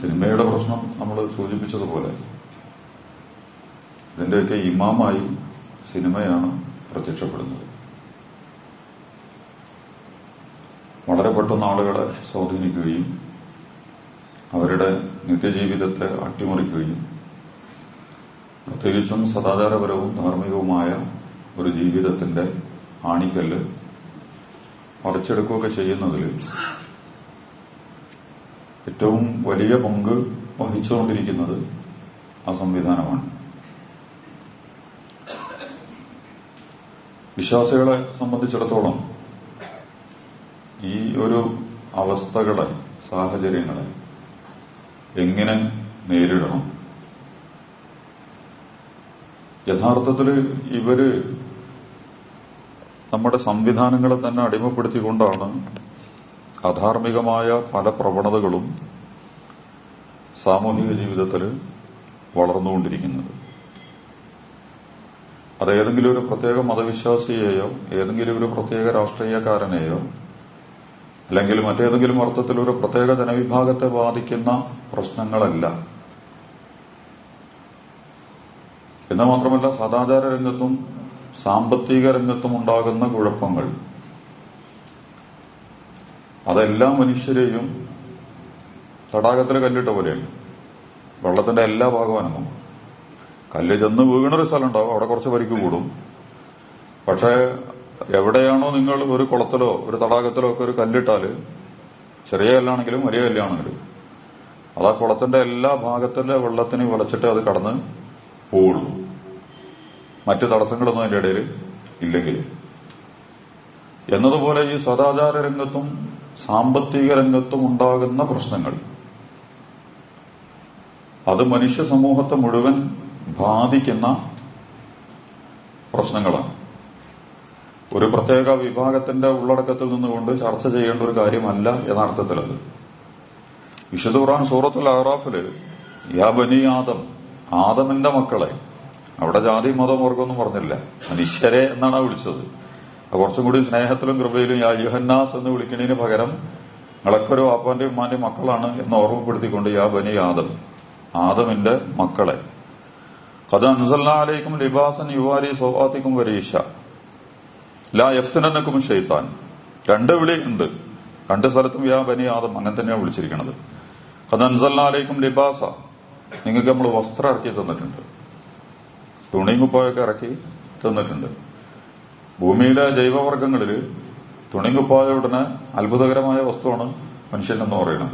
സിനിമയുടെ പ്രശ്നം നമ്മൾ സൂചിപ്പിച്ചതുപോലെ. ഇതിന്റെയൊക്കെ ഇമാമായി സിനിമയാണ് പ്രത്യക്ഷപ്പെടുന്നത്. വളരെ പെട്ടെന്ന് ആളുകളെ സ്വാധീനിക്കുകയും അവരുടെ നിത്യജീവിതത്തെ അട്ടിമറിക്കുകയും പ്രത്യേകിച്ചും സദാചാരപരവും ധാർമ്മികവുമായ ഒരു ജീവിതത്തിന്റെ ആണിക്കല്ല് മറിച്ചെടുക്കുകയൊക്കെ ചെയ്യുന്നതിൽ ഏറ്റവും വലിയ പങ്ക് വഹിച്ചുകൊണ്ടിരിക്കുന്നത് ആ സംവിധാനമാണ്. വിശ്വാസികളെ സംബന്ധിച്ചിടത്തോളം ഈ ഒരു അവസ്ഥകളെ സാഹചര്യങ്ങളെ എങ്ങനെ നേരിടണം? യഥാർത്ഥത്തിൽ ഇവർ നമ്മുടെ സംവിധാനങ്ങളെ തന്നെ അടിമപ്പെടുത്തിക്കൊണ്ടാണ് അധാർമികമായ പല പ്രവണതകളും സാമൂഹിക ജീവിതത്തിൽ വളർന്നുകൊണ്ടിരിക്കുന്നത്. അത് ഏതെങ്കിലും ഒരു പ്രത്യേക മതവിശ്വാസിയെയോ ഏതെങ്കിലും ഒരു പ്രത്യേക രാഷ്ട്രീയക്കാരനെയോ അല്ലെങ്കിൽ മറ്റേതെങ്കിലും അർത്ഥത്തിൽ ഒരു പ്രത്യേക ജനവിഭാഗത്തെ ബാധിക്കുന്ന പ്രശ്നങ്ങളല്ല. എന്ന് മാത്രമല്ല സദാചാര രംഗത്തും സാമ്പത്തിക രംഗത്തും ഉണ്ടാകുന്ന കുഴപ്പങ്ങൾ. അതെല്ലാ മനുഷ്യരെയും തടാകത്തിൽ കല്ലിട്ട പോലെയാണ്. വെള്ളത്തിന്റെ എല്ലാ ഭാഗവും അനങ്ങും കല്ല് ചെന്ന് വീണൊരു സ്ഥലം ഉണ്ടാവും അവിടെ കുറച്ച് പരിക്ക് കൂടും. പക്ഷേ എവിടെയാണോ നിങ്ങൾ ഒരു കുളത്തിലോ ഒരു തടാകത്തിലോ ഒക്കെ ഒരു കല്ലിട്ടാൽ ചെറിയ കല്ലാണെങ്കിലും വലിയ കല്ലാണെങ്കിലും അത് ആ കുളത്തിന്റെ എല്ലാ ഭാഗത്തിലെ വെള്ളത്തിനെ വലച്ചിട്ട് അത് കടന്ന് പോവുള്ളൂ. മറ്റു തടസ്സങ്ങളൊന്നും അതിന്റെ ഇടയിൽ ഇല്ലെങ്കിൽ. എന്നതുപോലെ ഈ സദാചാര രംഗത്തും സാമ്പത്തിക രംഗത്തും ഉണ്ടാകുന്ന പ്രശ്നങ്ങൾ. അത് മനുഷ്യ സമൂഹത്തെ മുഴുവൻ ബാധിക്കുന്ന പ്രശ്നങ്ങളാണ്. ഒരു പ്രത്യേക വിഭാഗത്തിന്റെ ഉള്ളടക്കത്തിൽ നിന്നുകൊണ്ട് ചർച്ച ചെയ്യേണ്ട ഒരു കാര്യമല്ല യഥാർത്ഥത്തിലത് വിശുദ്ധ ഖുർആൻ സൂറത്തുൽ അഹ്റാഫിൽ യാ ബനി ആദം ആദമിന്റെ മക്കളെ അവിടെ ജാതി മതം വർഗമൊന്നും പറഞ്ഞില്ല. മനുഷ്യരെ എന്നാണ് വിളിച്ചത്. അത് കുറച്ചും കൂടി സ്നേഹത്തിലും കൃപയിലും യാ യുഹന്നാസ് എന്ന് വിളിക്കുന്നതിന് പകരം നിങ്ങളൊക്കൊരു അപ്പാന്റെ ഉമ്മാന്റെ മക്കളാണ് എന്ന് ഓർമ്മപ്പെടുത്തിക്കൊണ്ട് യാ ബനി ആദം. ആദമിന്റെ മക്കളെ. കഥ അൻസല്ലാലേക്കും ലിബാസൻ യുവാരി സോവാത്തിക്കും വരീഷ ലാ എഫ്തനക്കും ഷെയ്ത്താൻ. രണ്ട് വിളി ഉണ്ട്. രണ്ട് സ്ഥലത്തും യാ ബനി ആദം അങ്ങനെ തന്നെയാണ് വിളിച്ചിരിക്കുന്നത് കഥ അൻസല്ലാലേക്കും ലിബാസ. നിങ്ങൾക്ക് നമ്മൾ വസ്ത്രം ഇറക്കി തന്നിട്ടുണ്ട്. തുണിയും കുപ്പായൊക്കെ ഇറക്കി തന്നിട്ടുണ്ട്. ഭൂമിയിലെ ജൈവവർഗങ്ങളിൽ തുണിങ്ങുപ്പായ ഉടനെ അത്ഭുതകരമായ വസ്തുവാണ് മനുഷ്യൻ എന്ന് പറയുന്നത്.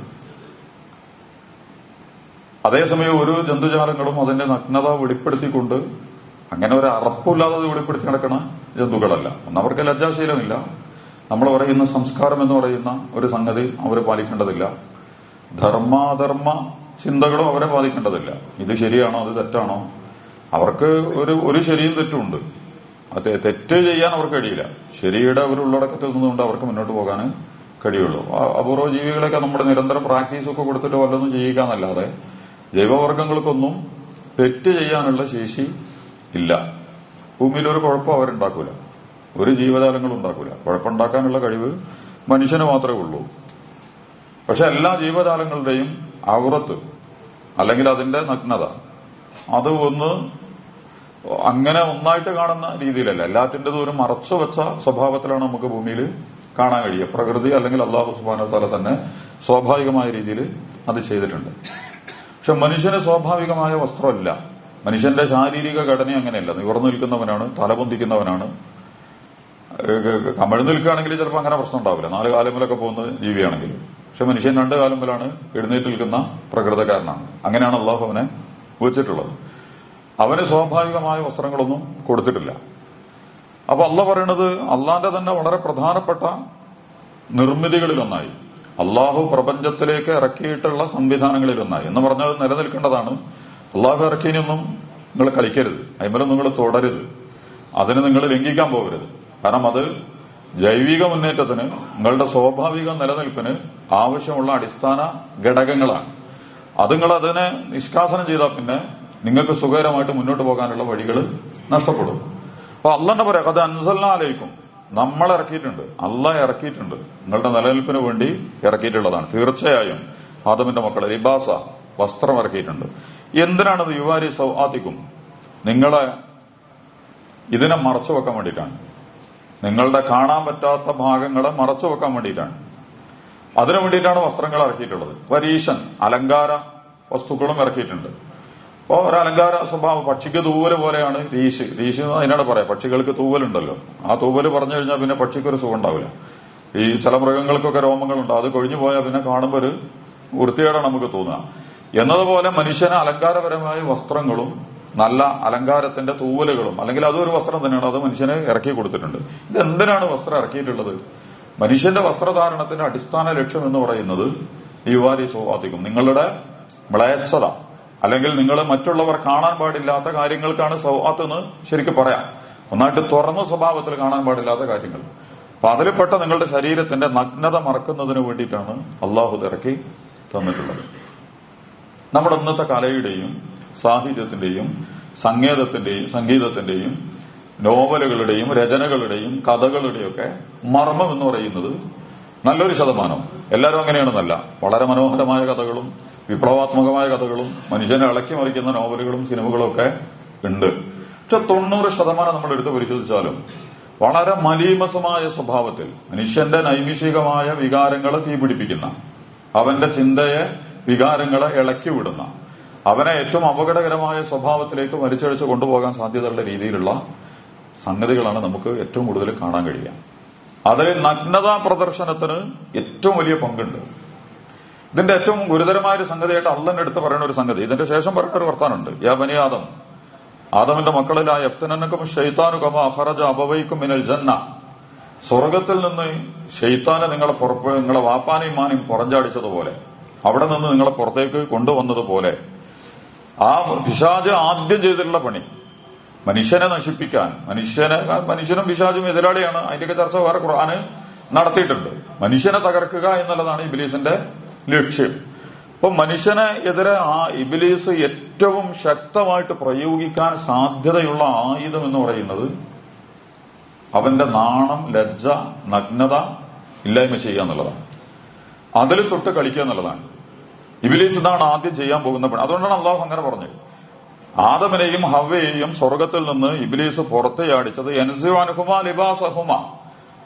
അതേസമയം ഒരു ജന്തുജാലങ്ങളും അതിന്റെ നഗ്നത വെളിപ്പെടുത്തിക്കൊണ്ട് അങ്ങനെ ഒരു അറപ്പില്ലാതെ വെളിപ്പെടുത്തി നടക്കണ ജന്തുക്കളല്ല. ഒന്ന് അവർക്ക് ലജ്ജാശീലമില്ല. നമ്മൾ പറയുന്ന സംസ്കാരം എന്ന് പറയുന്ന ഒരു സംഗതി അവർ പാലിക്കേണ്ടതില്ല. ധർമാധർമ്മ ചിന്തകളും അവരെ ബാധിക്കേണ്ടതില്ല. ഇത് ശരിയാണോ? അത് തെറ്റാണോ? അവർക്ക് ഒരു ഒരു ശരിയും തെറ്റുമുണ്ട്. അത് തെറ്റ് ചെയ്യാൻ അവർക്ക് കഴിയില്ല. ശരിയുടെ ഒരു ഉള്ളടക്കത്തിൽ നിന്നുകൊണ്ട് അവർക്ക് മുന്നോട്ട് പോകാൻ കഴിയുള്ളൂ. അപൂർവ ജീവികളൊക്കെ നമ്മുടെ നിരന്തരം പ്രാക്ടീസ് ഒക്കെ കൊടുത്തിട്ട് വല്ലതും ചെയ്യുക ജൈവവർഗങ്ങൾക്കൊന്നും തെറ്റ് ചെയ്യാനുള്ള ശേഷി ഇല്ല. ഭൂമിയിൽ ഒരു കുഴപ്പം അവരുണ്ടാക്കൂല. ഒരു ജീവജാലങ്ങളും ഉണ്ടാക്കൂല. കുഴപ്പമുണ്ടാക്കാനുള്ള കഴിവ് മനുഷ്യന് മാത്രമേ ഉള്ളൂ. പക്ഷെ എല്ലാ ജീവജാലങ്ങളുടെയും അവറത്ത് അല്ലെങ്കിൽ അതിന്റെ നഗ്നത അത് ഒന്ന് അങ്ങനെ ഒന്നായിട്ട് കാണുന്ന രീതിയിലല്ല. എല്ലാറ്റിന്റെതും ഒരു മറച്ചു വെച്ച സ്വഭാവത്തിലാണ് നമുക്ക് ഭൂമിയിൽ കാണാൻ കഴിയുക. പ്രകൃതി അല്ലെങ്കിൽ അള്ളാഹു സുബാന തല തന്നെ സ്വാഭാവികമായ രീതിയിൽ അത് ചെയ്തിട്ടുണ്ട്. പക്ഷെ മനുഷ്യന് സ്വാഭാവികമായ വസ്ത്രമല്ല. മനുഷ്യന്റെ ശാരീരിക ഘടന അങ്ങനെയല്ല. നിവർന്നു നിൽക്കുന്നവനാണ് തലപൊന്തിക്കുന്നവനാണ് കമിഴ്ന്നു നിൽക്കുകയാണെങ്കിൽ ചിലപ്പോൾ അങ്ങനെ പ്രശ്നം ഉണ്ടാവില്ല. നാല് കാലമിലൊക്കെ പോകുന്ന ജീവിയാണെങ്കിൽ. പക്ഷെ മനുഷ്യൻ രണ്ട് കാലമിലാണ് എഴുന്നേറ്റ് നിൽക്കുന്ന പ്രകൃതക്കാരനാണ്. അങ്ങനെയാണ് അള്ളാഹു അവനെ വെച്ചിട്ടുള്ളത് അവന് സ്വാഭാവികമായ വസ്ത്രങ്ങളൊന്നും കൊടുത്തിട്ടില്ല. അപ്പൊ അല്ല പറയണത് അള്ളാന്റെ തന്നെ വളരെ പ്രധാനപ്പെട്ട നിർമ്മിതികളിലൊന്നായി. അള്ളാഹു പ്രപഞ്ചത്തിലേക്ക് ഇറക്കിയിട്ടുള്ള സംവിധാനങ്ങളിലൊന്നായി. എന്ന് പറഞ്ഞാൽ നിലനിൽക്കേണ്ടതാണ്. അള്ളാഹു ഇറക്കിനൊന്നും നിങ്ങൾ കളിക്കരുത്. അതിമലും നിങ്ങൾ തുടരുത്. അതിന് നിങ്ങൾ ലംഘിക്കാൻ പോകരുത്. കാരണം അത് ജൈവിക മുന്നേറ്റത്തിന് നിങ്ങളുടെ സ്വാഭാവിക നിലനിൽപ്പിന് ആവശ്യമുള്ള അടിസ്ഥാന ഘടകങ്ങളാണ്. അത് നിങ്ങൾ അതിനെ നിഷ്കാസനം ചെയ്താൽ പിന്നെ നിങ്ങൾക്ക് സുഖകരമായിട്ട് മുന്നോട്ട് പോകാനുള്ള വഴികൾ നഷ്ടപ്പെടും. അപ്പൊ അള്ളന്റെ പറയാം അത് അൻസല്ലാലേക്കും നമ്മൾ ഇറക്കിയിട്ടുണ്ട്. അല്ല ഇറക്കിയിട്ടുണ്ട്. നിങ്ങളുടെ നിലനിൽപ്പിന് വേണ്ടി ഇറക്കിയിട്ടുള്ളതാണ്. തീർച്ചയായും ആദമിന്റെ മക്കളെ ലിബാസ വസ്ത്രം ഇറക്കിയിട്ടുണ്ട്. എന്തിനാണത് യുവാരി സൗആത്തിക്കും നിങ്ങളെ ഇതിനെ മറച്ചു വെക്കാൻ വേണ്ടിയിട്ടാണ്. നിങ്ങളുടെ കാണാൻ പറ്റാത്ത ഭാഗങ്ങളെ മറച്ചു വെക്കാൻ വേണ്ടിയിട്ടാണ്. അതിനു വേണ്ടിയിട്ടാണ് വസ്ത്രങ്ങൾ ഇറക്കിയിട്ടുള്ളത്. വരീശൻ അലങ്കാര വസ്തുക്കളും ഇറക്കിയിട്ടുണ്ട്. അപ്പോൾ ഒരു അലങ്കാര സ്വഭാവം പക്ഷിക്ക് തൂവൽ പോലെയാണ് രീശ്. രീശ് എന്ന് അതിനോട് പറയാം പക്ഷികൾക്ക് തൂവലുണ്ടല്ലോ. ആ തൂവൽ പറഞ്ഞു കഴിഞ്ഞാൽ പിന്നെ പക്ഷിക്ക് ഒരു സുഖം ഉണ്ടാവില്ല. ഈ ചില മൃഗങ്ങൾക്കൊക്കെ രോമങ്ങളുണ്ട്. അത് കൊഴിഞ്ഞു പോയാൽ പിന്നെ കാണുമ്പോൾ ഒരു വൃത്തികേടാണ് നമുക്ക് തോന്നുക. എന്നതുപോലെ മനുഷ്യന് അലങ്കാരപരമായ വസ്ത്രങ്ങളും നല്ല അലങ്കാരത്തിന്റെ തൂവലുകളും അല്ലെങ്കിൽ അതൊരു വസ്ത്രം തന്നെയാണ്. അത് മനുഷ്യന് ഇറക്കി കൊടുത്തിട്ടുണ്ട്. ഇത് എന്തിനാണ് വസ്ത്രം ഇറക്കിയിട്ടുള്ളത്? മനുഷ്യന്റെ വസ്ത്രധാരണത്തിന്റെ അടിസ്ഥാന ലക്ഷ്യം എന്ന് പറയുന്നത് യുവാരി സ്വാധികം നിങ്ങളുടെ മ്ലേച്ഛത അല്ലെങ്കിൽ നിങ്ങൾ മറ്റുള്ളവർ കാണാൻ പാടില്ലാത്ത കാര്യങ്ങൾക്കാണ് സൗഹാത്ത് എന്ന് ശരിക്കും പറയാം. ഒന്നായിട്ട് തുറന്ന സ്വഭാവത്തിൽ കാണാൻ പാടില്ലാത്ത കാര്യങ്ങൾ. അപ്പൊ അതിൽപ്പെട്ട നിങ്ങളുടെ ശരീരത്തിന്റെ നഗ്നത മറക്കുന്നതിന് വേണ്ടിയിട്ടാണ് അള്ളാഹു ഇറക്കി തന്നിട്ടുള്ളത്. നമ്മുടെ ഇന്നത്തെ കലയുടെയും സാഹിത്യത്തിന്റെയും സംഗീതത്തിന്റെയും സംഗീതത്തിന്റെയും നോവലുകളുടെയും രചനകളുടെയും കഥകളുടെയും ഒക്കെ മർമ്മം എന്ന് പറയുന്നത് നല്ലൊരു ശതമാനം. എല്ലാവരും അങ്ങനെയാണെന്നല്ല. വളരെ മനോഹരമായ കഥകളും വിപ്ലവാത്മകമായ കഥകളും മനുഷ്യനെ ഇളക്കി മറിക്കുന്ന നോവലുകളും സിനിമകളും ഒക്കെ ഉണ്ട്. പക്ഷെ തൊണ്ണൂറ് ശതമാനം നമ്മൾ എടുത്ത് പരിശോധിച്ചാലും വളരെ മലീമസമായ സ്വഭാവത്തിൽ മനുഷ്യന്റെ നൈമിഷികമായ വികാരങ്ങളെ തീപിടിപ്പിക്കുന്ന അവന്റെ ചിന്തയെ വികാരങ്ങളെ ഇളക്കി വിടുന്ന അവനെ ഏറ്റവും അപകടകരമായ സ്വഭാവത്തിലേക്ക് വലിച്ചഴിച്ച് കൊണ്ടുപോകാൻ സാധ്യതയുള്ള രീതിയിലുള്ള സംഗതികളാണ് നമുക്ക് ഏറ്റവും കൂടുതൽ കാണാൻ കഴിയുക. അതിൽ നഗ്നതാ പ്രദർശനത്തിന് ഏറ്റവും വലിയ പങ്കുണ്ട്. ഇതിന്റെ ഏറ്റവും ഗുരുതരമായ ഒരു സംഗതിയായിട്ട് അള്ളന്റെ അടുത്ത് പറയുന്ന ഒരു സംഗതി. ഇതിന്റെ ശേഷം പറയുന്ന ഒരു വർത്താനുണ്ട് യാ ബനി ആദം ആദമിന്റെ മക്കളിലായ എഫ്തനക്കും ഷെയ്ത്താനുകമ അഹറജ അബവൈക്കും മിനൽ ജന്ന. സ്വർഗത്തിൽ നിന്ന് ഷെയ്ത്താനെ നിങ്ങളെ പുറപ്പ് നിങ്ങളെ വാപ്പാനെയും മാനെയും പുറഞ്ചാടിച്ചതുപോലെ അവിടെ നിന്ന് നിങ്ങളെ പുറത്തേക്ക് കൊണ്ടുവന്നതുപോലെ ആ പിശാജ് ആദ്യം ചെയ്തിട്ടുള്ള പണി. മനുഷ്യനെ നശിപ്പിക്കാൻ മനുഷ്യനെ മനുഷ്യനും പിശാജും എതിരാളിയാണ്. അതിന്റെയൊക്കെ ചർച്ച വേറെ ഖുർആാന് നടത്തിയിട്ടുണ്ട്. മനുഷ്യനെ തകർക്കുക എന്നുള്ളതാണ് ഇബിലീസിന്റെ ലക്ഷ്യം. അപ്പൊ മനുഷ്യനെ എതിരെ ആ ഇബിലീസ് ഏറ്റവും ശക്തമായിട്ട് പ്രയോഗിക്കാൻ സാധ്യതയുള്ള ആയുധം എന്ന് പറയുന്നത് അവന്റെ നാണം ലജ്ജ നഗ്നത ഇല്ലായ്മ ചെയ്യുക എന്നുള്ളതാണ്. അതിൽ തൊട്ട് കളിക്കുക എന്നുള്ളതാണ്. ഇബിലീസ് ഇതാണ് ആദ്യം ചെയ്യാൻ പോകുന്ന പണി. അതുകൊണ്ടാണ് അള്ളാഹു അങ്ങനെ പറഞ്ഞത്. ആദമിനെയും ഹവയെയും സ്വർഗത്തിൽ നിന്ന് ഇബിലീസ് പുറത്തെയാടിച്ചത് എൻസിവാനുഹുമ ലിബാസഹുമ.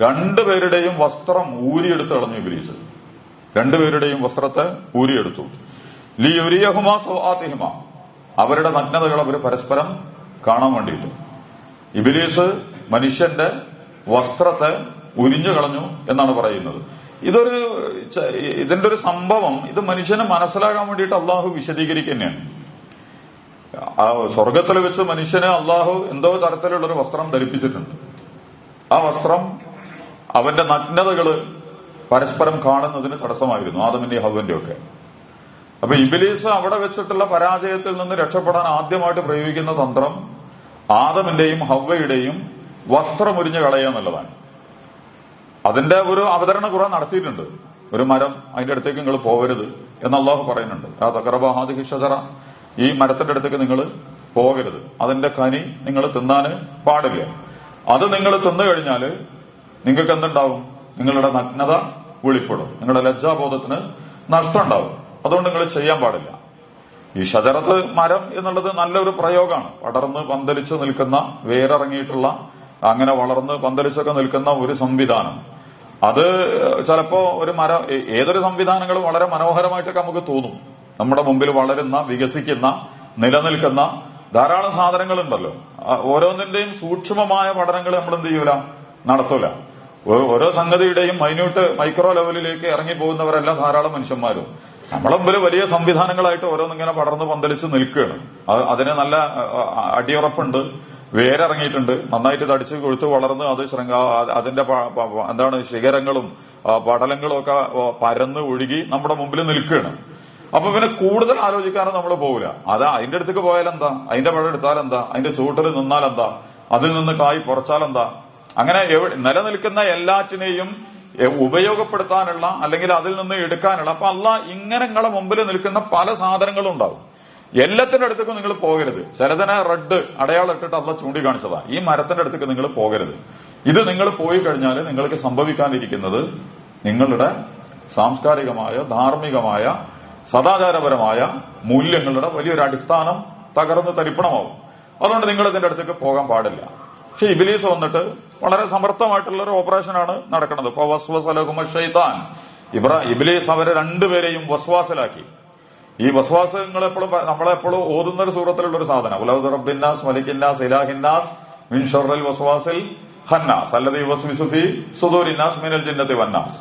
രണ്ടുപേരുടെയും വസ്ത്രം ഊരിയെടുത്ത് കളഞ്ഞു ഇബിലീസ്. രണ്ടുപേരുടെയും വസ്ത്രത്തെ ഊരിയെടുത്തു. ലി യുരിയഹുമ അവരുടെ നഗ്നതകൾ അവർ പരസ്പരം കാണാൻ വേണ്ടിയിട്ട്. ഇബിലീസ് മനുഷ്യന്റെ വസ്ത്രത്തെ ഉരിഞ്ഞു കളഞ്ഞു എന്നാണ് പറയുന്നത്. ഇതൊരു ഇതിന്റെ ഒരു സംഭവം ഇത് മനുഷ്യനെ മനസ്സിലാകാൻ വേണ്ടിയിട്ട് അള്ളാഹു വിശദീകരിക്കുന്നതാണ്. ആ സ്വർഗത്തിൽ വെച്ച് മനുഷ്യനെ അള്ളാഹു എന്തോ തരത്തിലുള്ള ഒരു വസ്ത്രം ധരിപ്പിച്ചിട്ടുണ്ട്. ആ വസ്ത്രം അവന്റെ നഗ്നതകൾ പരസ്പരം കാണുന്നതിന് തടസ്സമായിരുന്നു ആദമിന്റെ ഹവന്റെ ഒക്കെ അപ്പൊ ഇബിലീസ് അവിടെ വെച്ചിട്ടുള്ള പരാജയത്തിൽ നിന്ന് രക്ഷപ്പെടാൻ ആദ്യമായിട്ട് പ്രയോഗിക്കുന്ന തന്ത്രം ആദമിന്റെയും ഹവ്വയുടെയും വസ്ത്രം ഒരിഞ്ഞ് കളയുക എന്നുള്ളതാണ്. അതിന്റെ ഒരു അവതരണ കുറെ നടത്തിയിട്ടുണ്ട്. ഒരു മരം അതിന്റെ അടുത്തേക്ക് നിങ്ങൾ പോകരുത് എന്ന് അള്ളാഹു പറയുന്നുണ്ട്. ആ തക്കറബാഹാദി ഷജറ ഈ മരത്തിന്റെ അടുത്തേക്ക് നിങ്ങൾ പോകരുത്. അതിന്റെ കനി നിങ്ങൾ തിന്നാന് പാടില്ല. അത് നിങ്ങൾ തിന്നു കഴിഞ്ഞാൽ നിങ്ങൾക്ക് എന്തുണ്ടാവും? നിങ്ങളുടെ നഗ്നത വെളിപ്പെടും. നിങ്ങളുടെ ലജ്ജാബോധത്തിന് നഷ്ടം ഉണ്ടാവും അതുകൊണ്ട് നിങ്ങൾ ചെയ്യാൻ പാടില്ല. ഈ ഷജറത്ത് മരം എന്നുള്ളത് നല്ലൊരു പ്രയോഗമാണ്. പടർന്ന് പന്തലിച്ച് നിൽക്കുന്ന വേരിറങ്ങിയിട്ടുള്ള അങ്ങനെ വളർന്ന് പന്തലിച്ചൊക്കെ നിൽക്കുന്ന ഒരു സംവിധാനം. അത് ചിലപ്പോ ഒരു മരം ഏതൊരു സംവിധാനങ്ങളും വളരെ മനോഹരമായിട്ടൊക്കെ നമുക്ക് തോന്നും. നമ്മുടെ മുമ്പിൽ വളരുന്ന വികസിക്കുന്ന നിലനിൽക്കുന്ന ധാരാളം സാധനങ്ങളുണ്ടല്ലോ. ഓരോന്നിന്റെയും സൂക്ഷ്മമായ പഠനങ്ങൾ നമ്മൾ എന്ത് ചെയ്യൂല? നടത്തൂല. ഓരോ സംഗതിയുടെയും മൈന്യൂട്ട് മൈക്രോ ലെവലിലേക്ക് ഇറങ്ങി പോകുന്നവരെല്ലാം ധാരാളം മനുഷ്യന്മാരും. നമ്മളെ വലിയ സംവിധാനങ്ങളായിട്ട് ഓരോന്നിങ്ങനെ പടർന്ന് പന്തലിച്ച് നിൽക്കുകയാണ്. അത് അതിന് നല്ല അടിയുറപ്പുണ്ട് വേരിറങ്ങിയിട്ടുണ്ട്. നന്നായിട്ട് തടിച്ച് കൊഴുത്ത് വളർന്ന് അത് ശൃംഗ അതിന്റെ എന്താണ് ശിഖരങ്ങളും പടലങ്ങളും ഒക്കെ പരന്ന് ഒഴുകി നമ്മുടെ മുമ്പിൽ നിൽക്കുകയാണ്. അപ്പൊ പിന്നെ കൂടുതൽ ആലോചിക്കാനും നമ്മൾ പോകില്ല അത് അതിന്റെ അടുത്തേക്ക് പോയാൽ എന്താ അതിന്റെ പഴം എടുത്താൽ എന്താ അതിന്റെ ചൂട്ടിൽ നിന്നാൽ എന്താ അതിൽ നിന്ന് കായ് പുറച്ചാൽ എന്താ അങ്ങനെ നിലനിൽക്കുന്ന എല്ലാറ്റിനെയും ഉപയോഗപ്പെടുത്താനുള്ള അല്ലെങ്കിൽ അതിൽ നിന്ന് എടുക്കാനുള്ള. അപ്പൊ അല്ല ഇങ്ങനെ മുമ്പിൽ നിൽക്കുന്ന പല സാധനങ്ങളും ഉണ്ടാവും. എല്ലാത്തിന്റെ അടുത്തേക്കും നിങ്ങൾ പോകരുത്. ചിലതിനെ റെഡ് അടയാളം ഇട്ടിട്ട് അല്ല ചൂണ്ടിക്കാണിച്ചതാ. ഈ മരത്തിന്റെ അടുത്തേക്ക് നിങ്ങൾ പോകരുത്. ഇത് നിങ്ങൾ പോയി കഴിഞ്ഞാൽ നിങ്ങൾക്ക് സംഭവിക്കാനിരിക്കുന്നത് നിങ്ങളുടെ സാംസ്കാരികമായ ധാർമ്മികമായ സദാചാരപരമായ മൂല്യങ്ങളുടെ വലിയൊരു അടിസ്ഥാനം തകർന്ന് തരിപ്പണമാവും. അതുകൊണ്ട് നിങ്ങൾ ഇതിന്റെ അടുത്തേക്ക് പോകാൻ പാടില്ല. പക്ഷെ ഇബിലീസ് വന്നിട്ട് വളരെ സമർത്ഥമായിട്ടുള്ള ഒരു ഓപ്പറേഷനാണ് നടക്കുന്നത്. ഷൈത്താൻ ഇബ്രാ ഇബിലീസ് അവരെ രണ്ടുപേരെയും വസ്വാസിലാക്കി. ഈ വസ്വാസങ്ങൾ എപ്പോഴും നമ്മളെപ്പോഴും ഓതുന്ന ഒരു സൂറത്തിലുള്ള ഒരു സാധനം. ഉലൗദ് റബ്ബിന്നാസ് മലിക്കിന്നാസ് ഇലാഹിന്നാസ് മിൻ ഷർറിൽ വസ്വാസിൽ ഹന്നാസ്. അല്ലതി മിനൽ ജിന്നത്തി വന്നാസ്.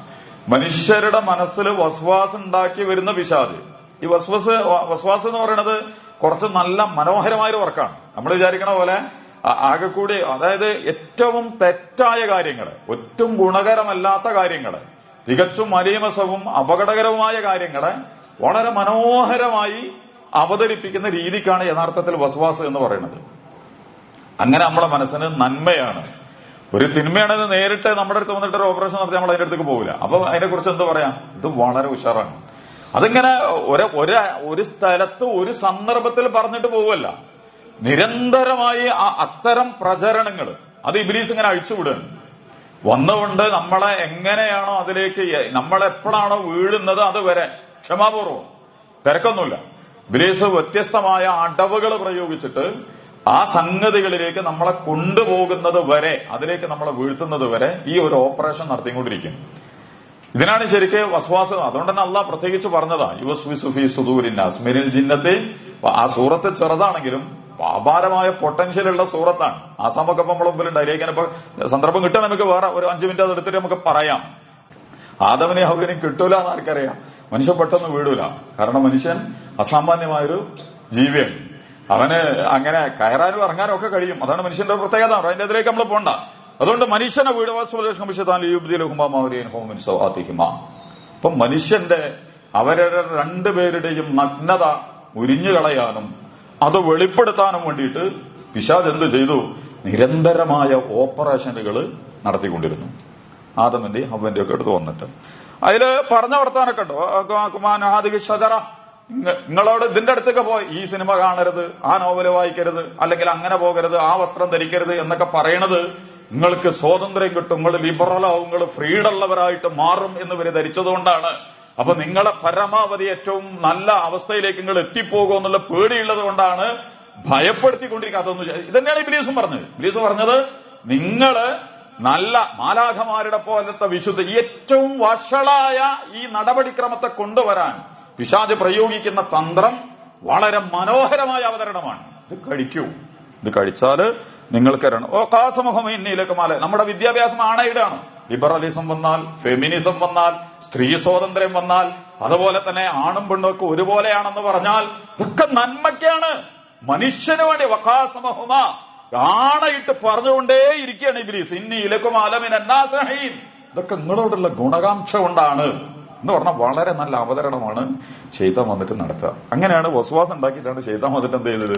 മനുഷ്യരുടെ മനസ്സിൽ വസ്വാസ് ഉണ്ടാക്കി വരുന്ന പിശാജ്. ഈ വസ്വസ് വസ്വാസ് എന്ന് പറയുന്നത് കുറച്ച് നല്ല മനോഹരമായ ഒരു വർക്കാണ്. നമ്മൾ വിചാരിക്കണ പോലെ ആ- ആകെ കൂടി അതായത് ഏറ്റവും തെറ്റായ കാര്യങ്ങൾ ഒറ്റും ഗുണകരമല്ലാത്ത കാര്യങ്ങൾ തികച്ചും അലീമസവും അപകടകരവുമായ കാര്യങ്ങളെ വളരെ മനോഹരമായി അവതരിപ്പിക്കുന്ന രീതിക്കാണ് യഥാർത്ഥത്തിൽ വസവാസ് എന്ന് പറയുന്നത്. അങ്ങനെ നമ്മുടെ മനസ്സിന് നന്മയാണ്. ഒരു തിന്മയാണെന്ന് നേരിട്ട് നമ്മുടെ അടുത്ത് വന്നിട്ട് ഒരു ഓപ്പറേഷൻ നടത്തി നമ്മൾ അതിന്റെ അടുത്തേക്ക് പോകില്ല അപ്പൊ അതിനെ കുറിച്ച് എന്താ പറയാ? ഇത് വളരെ ഉഷാറാണ്. അതിങ്ങനെ ഒരു ഒരു സ്ഥലത്ത് ഒരു സന്ദർഭത്തിൽ പറഞ്ഞിട്ട് പോവല്ല നിരന്തരമായി ആ അത്തരം പ്രചരണങ്ങൾ അത് ഇബിലീസ് ഇങ്ങനെ അഴിച്ചുവിടുകയാണ് വന്നുകൊണ്ട് നമ്മളെ എങ്ങനെയാണോ അതിലേക്ക് നമ്മൾ എപ്പോഴാണോ വീഴുന്നത് അതുവരെ ക്ഷമാപൂർവം. തിരക്കൊന്നുമില്ല. ഇബിലീസ് വ്യത്യസ്തമായ അടവുകൾ പ്രയോഗിച്ചിട്ട് ആ സംഗതികളിലേക്ക് നമ്മളെ കൊണ്ടുപോകുന്നത് വരെ അതിലേക്ക് നമ്മളെ വീഴ്ത്തുന്നത് വരെ ഈ ഒരു ഓപ്പറേഷൻ നടത്തിക്കൊണ്ടിരിക്കും. ഇതിനാണ് ശരിക്ക് വസ്വാസം അതുകൊണ്ട് തന്നെ അള്ളാഹ് പ്രത്യേകിച്ച് പറഞ്ഞതാ യുവസ് വിസുഫി സുദൂരിന്നാസ് മിനിൽ ആ സൂറത്ത് ചെറുതാണെങ്കിലും അപാരമായ പൊട്ടൻഷ്യൽ ഉള്ള സൂറത്താണ്. ആസാമൊക്കെ നമ്മൾ മുമ്പിലുണ്ട്. അതിലേക്ക് ഇപ്പൊ സന്ദർഭം കിട്ടാൻ നമുക്ക് വേറെ ഒരു അഞ്ചു മിനിറ്റ് അത് എടുത്തിട്ട് നമുക്ക് പറയാം. ആദവനെ അവനെ കിട്ടൂല എന്ന് ആർക്കറിയാം? മനുഷ്യൻ പെട്ടെന്ന് വീടൂല. കാരണം മനുഷ്യൻ അസാമാന്യമായൊരു ജീവിയാണ്. അവന് അങ്ങനെ കയറാനും ഇറങ്ങാനും ഒക്കെ കഴിയും. അതാണ് മനുഷ്യന്റെ പ്രത്യേകത. അതിന്റെ അതിലേക്ക് നമ്മൾ പോണ്ട. അതുകൊണ്ട് മനുഷ്യനെ വീടുവാസം അപ്പൊ മനുഷ്യന്റെ അവരുടെ രണ്ടുപേരുടെയും നഗ്നത ഉരിഞ്ഞു കളയാനും അത് വെളിപ്പെടുത്താനും വേണ്ടിയിട്ട് പിശാജ് എന്ത് ചെയ്തു? നിരന്തരമായ ഓപ്പറേഷനുകൾ നടത്തിക്കൊണ്ടിരുന്നു. ആദമിന്റെ ഹവന്റെ ഒക്കെ എടുത്ത് വന്നിട്ട്. അതിൽ പറഞ്ഞ വർത്താനൊക്കെ ഉണ്ടോ ഷജറ നിങ്ങളോട് ഇതിന്റെ അടുത്തൊക്കെ പോയി. ഈ സിനിമ കാണരുത് ആ നോവൽ വായിക്കരുത് അല്ലെങ്കിൽ അങ്ങനെ പോകരുത് ആ വസ്ത്രം ധരിക്കരുത് എന്നൊക്കെ പറയണത് നിങ്ങൾക്ക് സ്വാതന്ത്ര്യം കിട്ടും. നിങ്ങൾ ലിബറൽ ആവും നിങ്ങൾ ഫ്രീഡുള്ളവരായിട്ട് മാറും എന്ന് ഇവർ ധരിച്ചതുകൊണ്ടാണ്. അപ്പൊ നിങ്ങളെ പരമാവധി ഏറ്റവും നല്ല അവസ്ഥയിലേക്ക് നിങ്ങൾ എത്തിപ്പോകും എന്നുള്ള പേടിയുള്ളത് കൊണ്ടാണ് ഭയപ്പെടുത്തിക്കൊണ്ടിരിക്കുക അതൊന്നും ഇതന്നെയാണ് ബിലീസും പറഞ്ഞത്. ബിലീസ് പറഞ്ഞത് നിങ്ങൾ നല്ല മാലാഖമാരുടെ പോലത്തെ വിശുദ്ധ ഏറ്റവും വഷളായ ഈ നടപടിക്രമത്തെ കൊണ്ടുവരാൻ പിശാജ് പ്രയോഗിക്കുന്ന തന്ത്രം വളരെ മനോഹരമായ അവതരണമാണ്. ഇത് കഴിക്കൂ. ഇത് കഴിച്ചാൽ നിങ്ങൾക്ക് രണം ഓ കാസമുഖമിന്നിയിലേക്ക് മാല. നമ്മുടെ വിദ്യാഭ്യാസം ആണയിടാണ് ലിബറലിസം വന്നാൽ ഫെമിനിസം വന്നാൽ സ്ത്രീ സ്വാതന്ത്ര്യം വന്നാൽ അതുപോലെ തന്നെ ആണും പെണ്ണും ഒക്കെ ഒരുപോലെയാണെന്ന് പറഞ്ഞാൽ ഇതൊക്കെ നന്മയ്ക്കാണ്. മനുഷ്യന് വേണ്ടി വക്കാസമഹുമ ആണയിട്ട് പറഞ്ഞുകൊണ്ടേ ഇരിക്കുകയാണ് ഇബിലീസ്. ഇന്നി ഇലക്കും അലമിൻ അന്നാസഹീൻ ഇതൊക്കെ നിങ്ങളോടുള്ള ഗുണകാംക്ഷ കൊണ്ടാണ്. എന്ന് പറഞ്ഞാൽ വളരെ നല്ല അവതരണമാണ് ചെയ്താൻ വന്നിട്ട് നടത്തുക. അങ്ങനെയാണ് വസ്വാസം ഉണ്ടാക്കിയിട്ടാണ് ചെയ്താൻ വന്നിട്ട് എന്ത് ചെയ്തത്?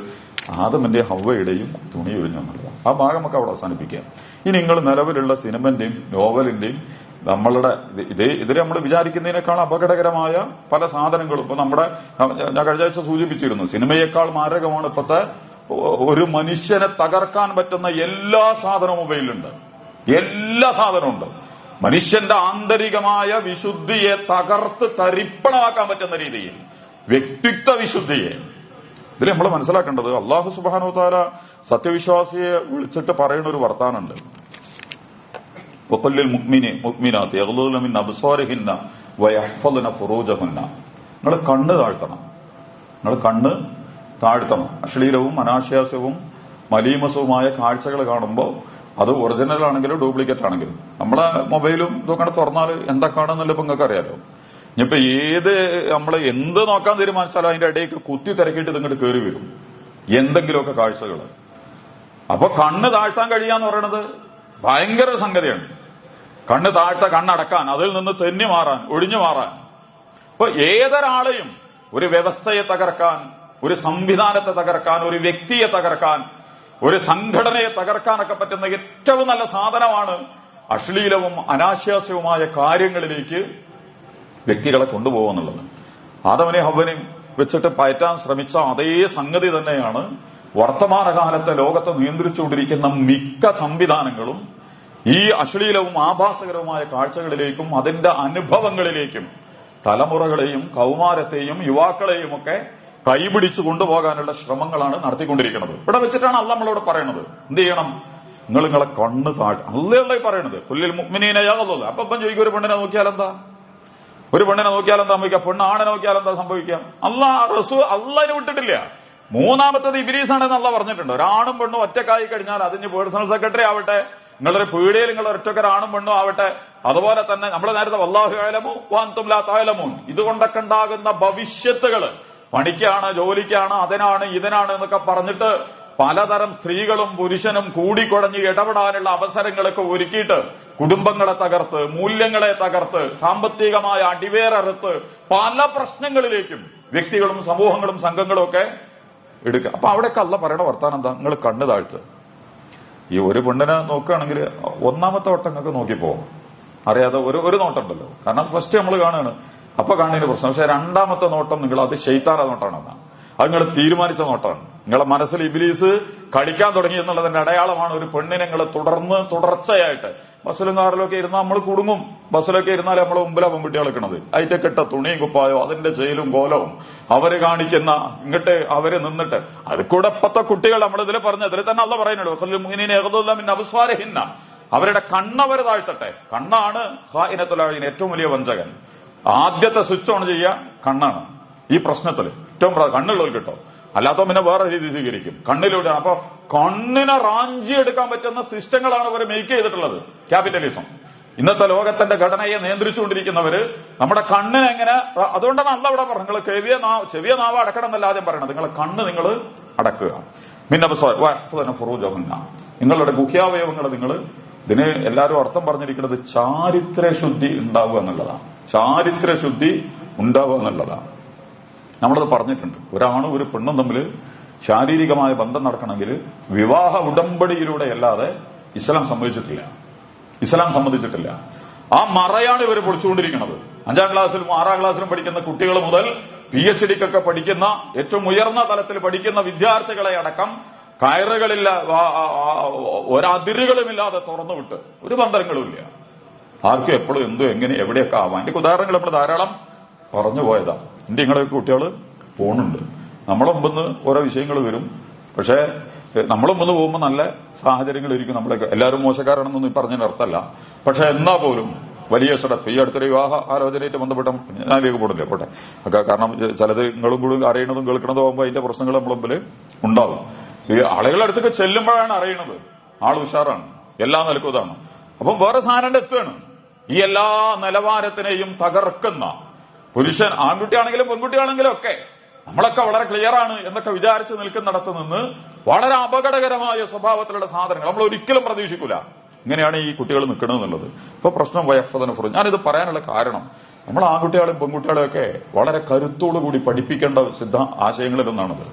ആദമിന്റെ ഹവയുടെയും തുണി ഒഴിഞ്ഞു എന്നുള്ളത് ആ ഭാഗമൊക്കെ അവിടെ അവസാനിപ്പിക്കുക. ഇനി നിങ്ങൾ നിലവിലുള്ള സിനിമന്റെയും നോവലിന്റെയും നമ്മളുടെ ഇത് ഇത് ഇതിൽ നമ്മൾ വിചാരിക്കുന്നതിനേക്കാൾ അപകടകരമായ പല സാധനങ്ങളും. ഇപ്പൊ നമ്മുടെ ഞാൻ കഴിഞ്ഞ ആഴ്ച സൂചിപ്പിച്ചിരുന്നു സിനിമയേക്കാൾ മാരകമാണ് ഇപ്പോഴത്തെ ഒരു മനുഷ്യനെ തകർക്കാൻ പറ്റുന്ന എല്ലാ സാധനവും മൊബൈലുണ്ട് എല്ലാ സാധനവും ഉണ്ട്. മനുഷ്യന്റെ ആന്തരികമായ വിശുദ്ധിയെ തകർത്ത് തരിപ്പണമാക്കാൻ പറ്റുന്ന രീതിയിൽ വ്യക്തിത്വ വിശുദ്ധിയെ. ഇതിൽ നമ്മൾ മനസ്സിലാക്കേണ്ടത് അള്ളാഹു സുബാനു താര സത്യവിശ്വാസിയെ വിളിച്ചിട്ട് പറയുന്ന ഒരു വർത്താനുണ്ട് ഫുറൂജഹുന്ന. നിങ്ങൾ കണ്ണ് താഴ്ത്തണം. നിങ്ങൾ കണ്ണ് താഴ്ത്തണം. അശ്ലീലവും അനാശാസ്യവും മലീമസവുമായ കാഴ്ചകൾ കാണുമ്പോൾ അത് ഒറിജിനൽ ആണെങ്കിലും ഡ്യൂപ്ലിക്കേറ്റ് ആണെങ്കിലും. നമ്മളെ മൊബൈലും ഇതൊക്കെ തുറന്നാൽ എന്താ കാണുന്നില്ല ഇപ്പൊ നിങ്ങൾക്ക് അറിയാലോ? ഇനിയിപ്പോ ഏത് നമ്മൾ എന്ത് നോക്കാൻ തീരുമാനിച്ചാലും അതിന്റെ ഇടയ്ക്ക് കുത്തി തിരക്കിയിട്ട് ഇതിങ്ങോട്ട് കയറി വരും. എന്തെങ്കിലുമൊക്കെ കാഴ്ചകൾ അപ്പൊ കണ്ണ് താഴ്ത്താൻ കഴിയാന്ന് പറയണത് ഭയങ്കര സംഗതിയാണ്. കണ്ണ് താഴ്ത്ത കണ്ണടക്കാൻ അതിൽ നിന്ന് തെന്നി മാറാൻ ഒഴിഞ്ഞു മാറാൻ. അപ്പൊ ഏതൊരാളെയും ഒരു വ്യവസ്ഥയെ തകർക്കാൻ ഒരു സംവിധാനത്തെ തകർക്കാൻ ഒരു വ്യക്തിയെ തകർക്കാൻ ഒരു സംഘടനയെ തകർക്കാനൊക്കെ പറ്റുന്ന ഏറ്റവും നല്ല സാധനമാണ് അശ്ലീലവും അനാശാസ്യവുമായ കാര്യങ്ങളിലേക്ക് വ്യക്തികളെ കൊണ്ടുപോകുന്നുള്ളത്. ആദവനെ ഹവനെയും വെച്ചിട്ട് പയറ്റാൻ ശ്രമിച്ച അതേ സംഗതി തന്നെയാണ് വർത്തമാനകാലത്തെ ലോകത്തെ നിയന്ത്രിച്ചുകൊണ്ടിരിക്കുന്ന മിക്ക സംവിധാനങ്ങളും ഈ അശ്ലീലവും ആഭാസകരവുമായ കാഴ്ചകളിലേക്കും അതിന്റെ അനുഭവങ്ങളിലേക്കും തലമുറകളെയും കൗമാരത്തെയും യുവാക്കളെയും ഒക്കെ കൈപിടിച്ചു കൊണ്ടുപോകാനുള്ള ശ്രമങ്ങളാണ് നടത്തിക്കൊണ്ടിരിക്കുന്നത്. ഇവിടെ വെച്ചിട്ടാണ് അല്ല നമ്മളോട് പറയണത്. എന്ത് ചെയ്യണം? നിങ്ങൾ നിങ്ങളെ കണ്ണ് താഴ്ത്തി അല്ലേ പറയണത്? പുല്ലിൽ മുഗ്മിനീനയാകുള്ളൂ അപ്പൊ അപ്പം ചോദിക്കും ഒരു പെണ്ണിനെ നോക്കിയാൽ എന്താ? ഒരു പെണ്ണിനെ നോക്കിയാൽ എന്താ സംഭവിക്കുക? പെണ്ണ് ആണെ നോക്കിയാൽ എന്താ സംഭവിക്കുക? അല്ല റസൂ അള്ളതിന് വിട്ടിട്ടില്ല. മൂന്നാമത്തത് ഇബിലീസാണെന്ന് അല്ല പറഞ്ഞിട്ടുണ്ട്. ഒരാണും പെണ്ണും ഒറ്റക്കായി കഴിഞ്ഞാൽ അതിന് പേഴ്സണൽ സെക്രട്ടറി ആവട്ടെ നിങ്ങളൊരു പീടികയിൽ നിങ്ങൾ ഒറ്റക്കൊരു ആണും പെണ്ണും ആവട്ടെ അതുപോലെ തന്നെ നമ്മൾ നേരത്തെ വല്ലാഹു ആയാലമോ വാന്തും ലാ താലമൂൻ ഇതുകൊണ്ടൊക്കെ ഉണ്ടാകുന്ന ഭവിഷ്യത്തുകൾ പണിക്കാണ് ജോലിക്കാണ് അതിനാണ് ഇതിനാണ് എന്നൊക്കെ പറഞ്ഞിട്ട് പലതരം സ്ത്രീകളും പുരുഷനും കൂടിക്കുഴഞ്ഞ് ഇടപെടാനുള്ള അവസരങ്ങളൊക്കെ ഒരുക്കിയിട്ട് കുടുംബങ്ങളെ തകർത്ത് മൂല്യങ്ങളെ തകർത്ത് സാമ്പത്തികമായ അടിവേററുത്ത് പല പ്രശ്നങ്ങളിലേക്കും വ്യക്തികളും സമൂഹങ്ങളും സംഘങ്ങളും ഒക്കെ എടുക്കുക അപ്പൊ അവിടെയൊക്കെ അല്ല പറയണ വർത്താനം എന്താ? നിങ്ങൾ കണ്ണു താഴ്ത്ത്. ഈ ഒരു പെണ്ണിനെ നോക്കുകയാണെങ്കിൽ ഒന്നാമത്തെ വട്ടം നോക്കി പോവാം അറിയാതെ ഒരു ഒരു നോട്ടുണ്ടല്ലോ കാരണം ഫസ്റ്റ് നമ്മൾ കാണുകയാണ് അപ്പൊ കാണുന്നതിന് പ്രശ്നം. പക്ഷെ രണ്ടാമത്തെ നോട്ടം നിങ്ങൾ അത് ഷെയ്ത്താറ നോട്ടാണെന്നാ അത് നിങ്ങൾ തീരുമാനിച്ച നോട്ടാണ്. നിങ്ങളെ മനസ്സിൽ ഇബിലീസ് കളിക്കാൻ തുടങ്ങി എന്നുള്ളതിന്റെ അടയാളമാണ് ഒരു പെണ്ണിനെ നിങ്ങൾ തുടർന്ന് തുടർച്ചയായിട്ട്. ബസ്സിലും കാറിലൊക്കെ ഇരുന്നാൽ നമ്മൾ കുടുങ്ങും. ബസ്സിലൊക്കെ ഇരുന്നാൽ നമ്മൾ മുമ്പിലാ കളിക്കണത് അതിന്റെ കെട്ട തുണിയും കുപ്പായോ അതിന്റെ ചെയിലും കോലവും അവർ കാണിക്കുന്ന ഇങ്ങോട്ട് അവർ നിന്നിട്ട് അത് കൂടെ ഇപ്പത്തെ കുട്ടികൾ നമ്മൾ ഇതിൽ പറഞ്ഞ ഇതിൽ തന്നെ അല്ല പറയുന്നുള്ളൂ അവസ്വാരഹിന്ന അവരുടെ കണ്ണവര് താഴ്ത്തട്ടെ. കണ്ണാണ് ഏറ്റവും വലിയ വഞ്ചകൻ. ആദ്യത്തെ സ്വിച്ച് ഓൺ ചെയ്യുക കണ്ണാണ്. ഈ പ്രശ്നത്തിൽ ഏറ്റവും കണ്ണുള്ളവർ കിട്ടോ. അല്ലാത്ത പിന്നെ വേറെ രീതി സ്വീകരിക്കും. കണ്ണിലൂടെ അപ്പൊ കണ്ണിനെ റാഞ്ചി എടുക്കാൻ പറ്റുന്ന സിസ്റ്റങ്ങളാണ് അവർ മേക്ക് ചെയ്തിട്ടുള്ളത്. ക്യാപിറ്റലിസം ഇന്നത്തെ ലോകത്തിന്റെ ഘടനയെ നിയന്ത്രിച്ചുകൊണ്ടിരിക്കുന്നവര് നമ്മുടെ കണ്ണിനെ എങ്ങനെ അതുകൊണ്ടാണ് അല്ല ഇവിടെ പറഞ്ഞത്. നിങ്ങൾ ചെവിയ നാവ് ചെവിയ നാവ് അടക്കണം എന്നല്ല ആദ്യം പറയണത്. നിങ്ങളെ കണ്ണ് നിങ്ങൾ അടക്കുക. ഫുറൂജഹുന്ന നിങ്ങളുടെ ഗുഹ്യാവയവങ്ങൾ നിങ്ങൾ ഇതിന് എല്ലാവരും അർത്ഥം പറഞ്ഞിരിക്കുന്നത് ചാരിത്ര ശുദ്ധി ഉണ്ടാവുക എന്നുള്ളതാണ്. ചാരിത്ര ശുദ്ധി ഉണ്ടാവുക എന്നുള്ളതാണ്. നമ്മളത് പറഞ്ഞിട്ടുണ്ട്. ഒരാണും ഒരു പെണ്ണും തമ്മിൽ ശാരീരികമായ ബന്ധം നടക്കണമെങ്കിൽ വിവാഹ ഉടമ്പടിയിലൂടെ അല്ലാതെ ഇസ്ലാം സമ്മതിച്ചിട്ടില്ല. ഇസ്ലാം സമ്മതിച്ചിട്ടില്ല. ആ മറയാണ് ഇവർ പൊളിച്ചുകൊണ്ടിരിക്കുന്നത്. അഞ്ചാം ക്ലാസ്സിലും ആറാം ക്ലാസ്സിലും പഠിക്കുന്ന കുട്ടികൾ മുതൽ പി എച്ച് ഡിക്കൊക്കെ പഠിക്കുന്ന ഏറ്റവും ഉയർന്ന തലത്തിൽ പഠിക്കുന്ന വിദ്യാർത്ഥികളെ അടക്കം കയറുകളില്ല ഒരതിരുകളുമില്ലാതെ തുറന്നുവിട്ട് ഒരു ബന്ധങ്ങളും ഇല്ല. ആർക്കും എപ്പോഴും എന്തോ എങ്ങനെ എവിടെയൊക്കെ ആവാം. എന്റെ ഉദാഹരണങ്ങൾ നമ്മൾ ധാരാളം പറഞ്ഞു പോയതാ. എന്റെ നിങ്ങളൊക്കെ കുട്ടികൾ പോണുണ്ട്. നമ്മളെ മുമ്പ് ഓരോ വിഷയങ്ങൾ വരും. പക്ഷേ നമ്മളെ മുമ്പ് പോകുമ്പോൾ നല്ല സാഹചര്യങ്ങളിരിക്കും നമ്മളൊക്കെ എല്ലാവരും മോശക്കാരാണെന്നൊന്നും പറഞ്ഞതിന് അർത്ഥമല്ല പക്ഷെ എന്നാ പോലും വലിയ ശ്രദ്ധ ഈ അടുത്തൊരു വിവാഹ ആലോചനയായിട്ട് ബന്ധപ്പെട്ട ഞാൻ ഇതിലേക്ക് പോടില്ല പോട്ടെ. ഒക്കെ കാരണം ചിലത് നിങ്ങളും കൂടി അറിയണതും കേൾക്കണതും ആകുമ്പോൾ അതിന്റെ പ്രശ്നങ്ങൾ നമ്മളെ മുമ്പിൽ ഉണ്ടാവും. ഈ ആളുകളുടെ അടുത്തൊക്കെ ചെല്ലുമ്പോഴാണ് അറിയണത്. ആൾ ഉഷാറാണ്. എല്ലാ നിലക്കും ഇതാണ്. അപ്പം വേറെ സാധനം എത്തുകയാണ് ഈ എല്ലാ നിലവാരത്തിനെയും തകർക്കുന്ന പുരുഷൻ ആൺകുട്ടിയാണെങ്കിലും പെൺകുട്ടിയാണെങ്കിലും ഒക്കെ നമ്മളൊക്കെ വളരെ ക്ലിയർ ആണ് എന്നൊക്കെ വിചാരിച്ച് നിൽക്കുന്നിടത്ത് നിന്ന് വളരെ അപകടകരമായ സ്വഭാവത്തിലുള്ള സാധനങ്ങൾ നമ്മൾ ഒരിക്കലും പ്രതീക്ഷിക്കൂല. ഇങ്ങനെയാണ് ഈ കുട്ടികൾ നിൽക്കുന്നത് എന്നുള്ളത് ഇപ്പൊ പ്രശ്നം വയഫതന ഫുറു. ഞാനിത് പറയാനുള്ള കാരണം നമ്മൾ ആൺകുട്ടികളും പെൺകുട്ടികളും ഒക്കെ വളരെ കരുത്തോടു കൂടി പഠിപ്പിക്കേണ്ട സിദ്ധ ആശയങ്ങളിലൊന്നാണത്.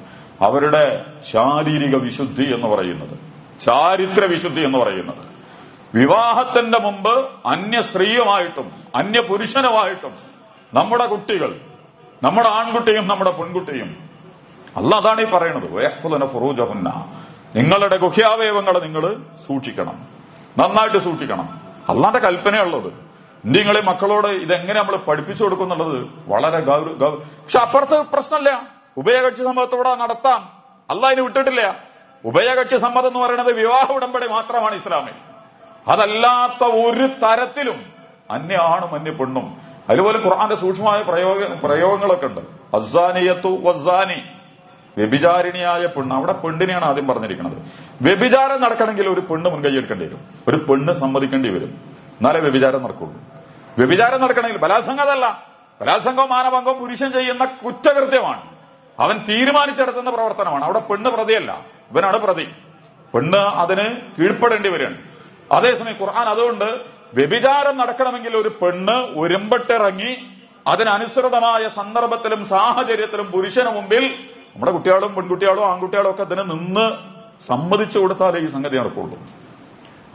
അവരുടെ ശാരീരിക വിശുദ്ധി എന്ന് പറയുന്നത്. ചാരിത്ര വിശുദ്ധി എന്ന് പറയുന്നത്. വിവാഹത്തിന്റെ മുമ്പ് അന്യ സ്ത്രീയുമായിട്ടും അന്യ പുരുഷനുമായിട്ടും നമ്മുടെ കുട്ടികൾ നമ്മുടെ ആൺകുട്ടിയും നമ്മുടെ പെൺകുട്ടിയും അല്ല അതാണ് ഈ പറയുന്നത് നിങ്ങളുടെ ഗുഹ്യാവയവങ്ങളെ നിങ്ങൾ സൂക്ഷിക്കണം. നന്നായിട്ട് സൂക്ഷിക്കണം. അള്ളാന്റെ കൽപ്പനയുള്ളത്. നിങ്ങളെ മക്കളോട് ഇതെങ്ങനെ നമ്മൾ പഠിപ്പിച്ചു കൊടുക്കുന്നുള്ളത് വളരെ ഗൗരവ ഗൗ- പക്ഷെ അപ്പുറത്ത് പ്രശ്നമില്ല. ഉഭയകക്ഷി സമ്മതത്തോടെ നടത്താം. അല്ല അതിന് വിട്ടിട്ടില്ല. ഉഭയകക്ഷി സമ്മതം എന്ന് പറയുന്നത് വിവാഹ ഉടമ്പടി മാത്രമാണ് ഇസ്ലാമിൽ. അതല്ലാത്ത ഒരു തരത്തിലും അന്യ ആണും അന്യ പെണ്ണും അതുപോലെ ഖുർആന്റെ സൂക്ഷ്മമായ പ്രയോഗ പ്രയോഗങ്ങളൊക്കെ ഉണ്ട്. അസാനിയത്തു വസാനി വ്യഭിചാരിണിയായ പെണ്ണ്. അവിടെ പെണ്ണിനെയാണ് ആദ്യം പറഞ്ഞിരിക്കുന്നത്. വ്യഭിചാരം നടക്കണമെങ്കിൽ ഒരു പെണ്ണ് മുൻകൈ എടുക്കേണ്ടി വരും. ഒരു പെണ്ണ് സമ്മതിക്കേണ്ടി വരും. എന്നാലേ വ്യഭിചാരം നടക്കുള്ളൂ. വ്യഭിചാരം നടക്കണമെങ്കിൽ ബലാത്സംഗം അതല്ല ബലാത്സംഗവും മാനഭംഗവും പുരുഷൻ ചെയ്യുന്ന കുറ്റകൃത്യമാണ്. അവൻ തീരുമാനിച്ചെടുത്തുന്ന പ്രവർത്തനമാണ്. അവിടെ പെണ്ണ് പ്രതിയല്ല. ഇവനാണ് പ്രതി. പെണ്ണ് അതിന് കീഴ്പ്പെടേണ്ടി വരികയാണ്. അതേസമയം ഖുർആൻ അതുകൊണ്ട് വ്യഭിചാരം നടക്കണമെങ്കിൽ ഒരു പെണ്ണ് ഒരുമ്പട്ടിറങ്ങി അതിനനുസൃതമായ സന്ദർഭത്തിലും സാഹചര്യത്തിലും പുരുഷന് മുമ്പിൽ നമ്മുടെ കുട്ടികളും പെൺകുട്ടികളും ആൺകുട്ടികളും ഒക്കെ അതിന് നിന്ന് സമ്മതിച്ചു കൊടുത്താലേ ഈ സംഗതി നടക്കുള്ളൂ.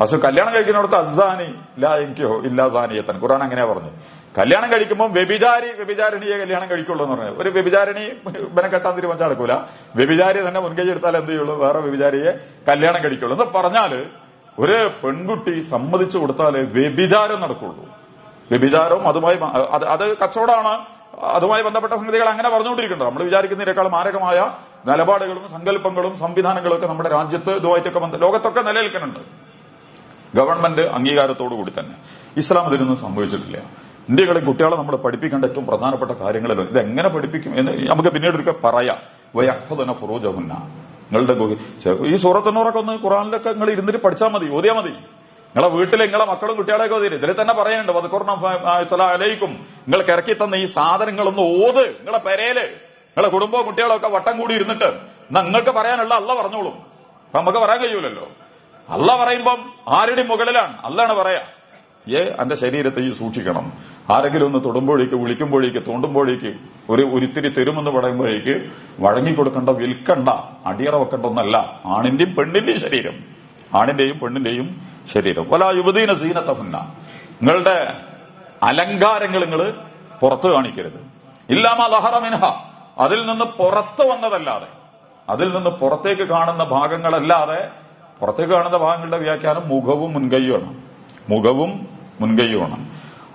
അസു കല്യാണം കഴിക്കുന്നിടത്ത് അസാനി ഇല്ല എനിക്കോ ഇല്ല സാനിയത്തൻ. ഖുർആൻ അങ്ങനെയാ പറഞ്ഞു. കല്യാണം കഴിക്കുമ്പോൾ വ്യഭിചാരി വ്യഭിചാരിണിയെ കല്യാണം കഴിക്കുള്ളൂ എന്ന് പറഞ്ഞു ഒരു വ്യഭിചാരിണി ഇവനെ കെട്ടാൻ തീരുമാനിച്ചാൽ നടക്കൂല. വ്യഭിചാരി തന്നെ മുൻകൈ എടുത്താൽ എന്ത് ചെയ്യുള്ളൂ? വേറെ വ്യഭിചാരിയെ കല്യാണം കഴിക്കുള്ളൂ. എന്ന് പറഞ്ഞാൽ ഒരു പെൺകുട്ടി സമ്മതിച്ചു കൊടുത്താലേ വ്യഭിചാരം നടക്കുള്ളൂ. വ്യഭിചാരവും അതുമായി അത് കച്ചവടമാണ്. അതുമായി ബന്ധപ്പെട്ട സംഗതികൾ അങ്ങനെ പറഞ്ഞുകൊണ്ടിരിക്കുന്നത് നമ്മൾ വിചാരിക്കുന്നതിനേക്കാൾ മാരകമായ നിലപാടുകളും സങ്കല്പങ്ങളും സംവിധാനങ്ങളും ഒക്കെ നമ്മുടെ രാജ്യത്ത് ഇതുമായിട്ടൊക്കെ ബന്ധ ലോകത്തൊക്കെ നിലനിൽക്കുന്നുണ്ട്. ഗവൺമെന്റ് അംഗീകാരത്തോടു കൂടി തന്നെ. ഇസ്ലാം ഇതിനൊന്നും സംഭവിച്ചിട്ടില്ല. ഇന്ത്യകളെ കുട്ടികളെ നമ്മൾ പഠിപ്പിക്കേണ്ട ഏറ്റവും പ്രധാനപ്പെട്ട കാര്യങ്ങളല്ലോ. ഇത് എങ്ങനെ പഠിപ്പിക്കും എന്ന് നമുക്ക് പിന്നീട് ഒരിക്കൽ പറയാം. വയഹ്ഫദന ഫുറൂജഹുന്ന. നിങ്ങളുടെ ഈ സൂറത്തുന്നൂറൊക്കെ ഒന്ന് ഖുറാനിലൊക്കെ നിങ്ങൾ ഇരുന്നിട്ട് പഠിച്ചാൽ മതി ഓതിയാൽ മതി. നിങ്ങളെ വീട്ടിൽ നിങ്ങളെ മക്കളും കുട്ടികളെയൊക്കെ ഓതിരും ഇതിൽ തന്നെ പറയുന്നുണ്ട് വധക്കുറണ അലയിക്കും നിങ്ങൾ ഇറക്കി തന്ന ഈ സാധനങ്ങളൊന്ന് ഓത് നിങ്ങളെ പെരയിൽ നിങ്ങളെ കുടുംബവും കുട്ടികളും ഒക്കെ വട്ടം കൂടി ഇരുന്നിട്ട് നിങ്ങൾക്ക് പറയാനുള്ള അല്ല പറഞ്ഞോളും. നമുക്ക് പറയാൻ കഴിയൂലല്ലോ. അല്ല പറയുമ്പം ആരുടെയും മുകളിലാണ്. അല്ലാണ് പറയാ. ഏ എന്റെ ശരീരത്തെ സൂക്ഷിക്കണം. ആരെങ്കിലും ഒന്ന് തൊടുമ്പോഴേക്ക് വിളിക്കുമ്പോഴേക്ക് തോണ്ടുമ്പോഴേക്ക് ഒരു ഒരിത്തിരി തരുമെന്ന് പറയുമ്പോഴേക്ക് വഴങ്ങിക്കൊടുക്കേണ്ട വിൽക്കണ്ട അടിയറ വെക്കേണ്ട ഒന്നല്ല. ആണിന്റെയും പെണ്ണിന്റെയും ശരീരം. ആണിന്റെയും പെണ്ണിന്റെയും ശരീരം. വല യുവതീന സീനത്തഹുന്ന നിങ്ങളുടെ അലങ്കാരങ്ങൾ നിങ്ങൾ പുറത്തു കാണിക്കരുത്. ഇല്ലാമ ലഹറ മിൻഹ. അതിൽ നിന്ന് പുറത്തു വന്നതല്ലാതെ. അതിൽ നിന്ന് പുറത്തേക്ക് കാണുന്ന ഭാഗങ്ങളല്ലാതെ പുറത്തേക്ക് കാണുന്ന ഭാഗങ്ങളുടെ വ്യാഖ്യാനം മുഖവും മുൻകൈയുമാണ്. മുഖവും മുൻകൈയുമാണ്.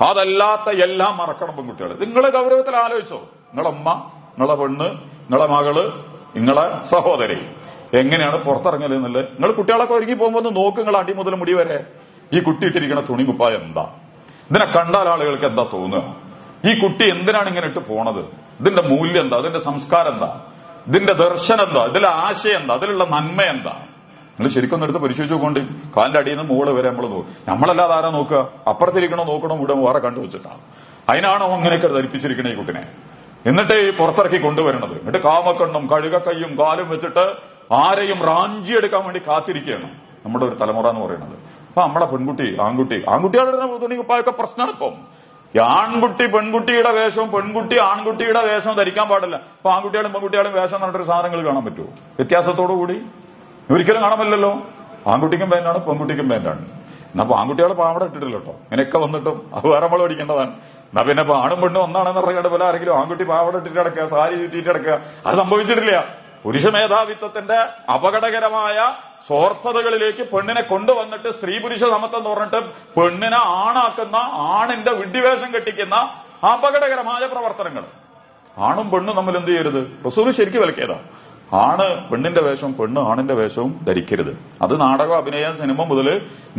അതല്ലാത്ത എല്ലാം മറക്കണം പെൺകുട്ടികൾ നിങ്ങൾ ഗൗരവത്തിൽ ആലോചിച്ചോ. നിങ്ങളെ അമ്മ നിങ്ങളെ പെണ്ണ് നിങ്ങളെ മകൾ നിങ്ങളെ സഹോദരി. എങ്ങനെയാണ് പുറത്തിറങ്ങൽ എന്നുള്ളത്? നിങ്ങൾ കുട്ടികളൊക്കെ ഒരുങ്ങി പോകുമ്പോൾ ഒന്ന് നോക്ക് നിങ്ങൾ അടി മുതൽ മുടി വരെ. ഈ കുട്ടി ഇട്ടിരിക്കുന്ന തുണി കുപ്പായം എന്താ? ഇതിനെ കണ്ടാൽ ആളുകൾക്ക് എന്താ തോന്നുക? ഈ കുട്ടി എന്തിനാണ് ഇങ്ങനെ ഇട്ട് പോണത്? ഇതിന്റെ മൂല്യം എന്താ? ഇതിന്റെ സംസ്കാരം എന്താ? ഇതിന്റെ ദർശനം എന്താ? ഇതിലെ ആശയം എന്താ? അതിലുള്ള നന്മ എന്താ? നിങ്ങൾ ശരിക്കും എടുത്ത് പരിശോധിച്ചു നോക്കൊണ്ട് കാലിന്റെ അടിയിൽ നിന്ന് മുകളിൽ വരെ നമ്മൾ നോക്കും. നമ്മളല്ലാതെ ആരാ നോക്കുക? അപ്പുറത്തിരിക്കണോ നോക്കണോ ഇവിടെ വേറെ കണ്ടു വെച്ചിട്ടാണ് അതിനാണോ അങ്ങനെയൊക്കെ ധരിപ്പിച്ചിരിക്കണേ ഈ കുട്ടിനെ? എന്നിട്ട് ഈ പുറത്തിറക്കി കൊണ്ടുവരണത്. എന്നിട്ട് കാമക്കണ്ണും കഴുകക്കയ്യും കാലും വെച്ചിട്ട് ആരെയും റാഞ്ചി എടുക്കാൻ വേണ്ടി കാത്തിരിക്കുകയാണ് നമ്മുടെ ഒരു തലമുറ എന്ന് പറയുന്നത്. അപ്പൊ നമ്മളെ പെൺകുട്ടി ആൺകുട്ടി ആൺകുട്ടികളുടെ തുണി കുപ്പായൊക്കെ പ്രശ്നമാണ് ഇപ്പം. ആൺകുട്ടി പെൺകുട്ടിയുടെ വേഷവും പെൺകുട്ടി ആൺകുട്ടിയുടെ വേഷവും ധരിക്കാൻ പാടില്ല. അപ്പൊ ആൺകുട്ടികളും പെൺകുട്ടികളും വേഷം എന്നിട്ടൊരു സാധനങ്ങൾ കാണാൻ പറ്റുമോ? വ്യത്യാസത്തോടു കൂടി ഒരിക്കലും കാണാമല്ലോ ആൺകുട്ടിക്കും പാന്റാണ് പെൺകുട്ടിക്കും പാന്റാണ് എന്നാ അപ്പൊ ആൺകുട്ടികളെ പാവട ഇട്ടിട്ടില്ല കേട്ടോ. ഇങ്ങനെയൊക്കെ വന്നിട്ടും അത് വേറെ നമ്മൾ പഠിക്കേണ്ടതാണ്. എന്നാ പിന്നെ ആണും പെണ്ണും ഒന്നാണെന്ന് പറയേണ്ട പോലെ ആരെങ്കിലും ആൺകുട്ടി പാവട ഇട്ടിട്ട് കിടക്കുക സാരി ചുറ്റിട്ട് കിടക്കുക അത് സംഭവിച്ചിട്ടില്ല. പുരുഷ മേധാവിത്വത്തിന്റെ അപകടകരമായ സ്വാർത്ഥതകളിലേക്ക് പെണ്ണിനെ കൊണ്ടുവന്നിട്ട് സ്ത്രീ പുരുഷ സമത്വം പറഞ്ഞിട്ട് പെണ്ണിനെ ആണാക്കുന്ന ആണിന്റെ വിഡ്ഢിവേഷം കെട്ടിക്കുന്ന അപകടകരമായ പ്രവർത്തനങ്ങൾ. ആണും പെണ്ണും നമ്മൾ എന്ത് ചെയ്യരുത്? റസൂൽ ശരിക്കും വിലക്കിയതാ. ആണ് പെണ്ണിന്റെ വേഷവും പെണ്ണ് ആണിന്റെ വേഷവും ധരിക്കരുത്. അത് നാടകം അഭിനയം സിനിമ മുതൽ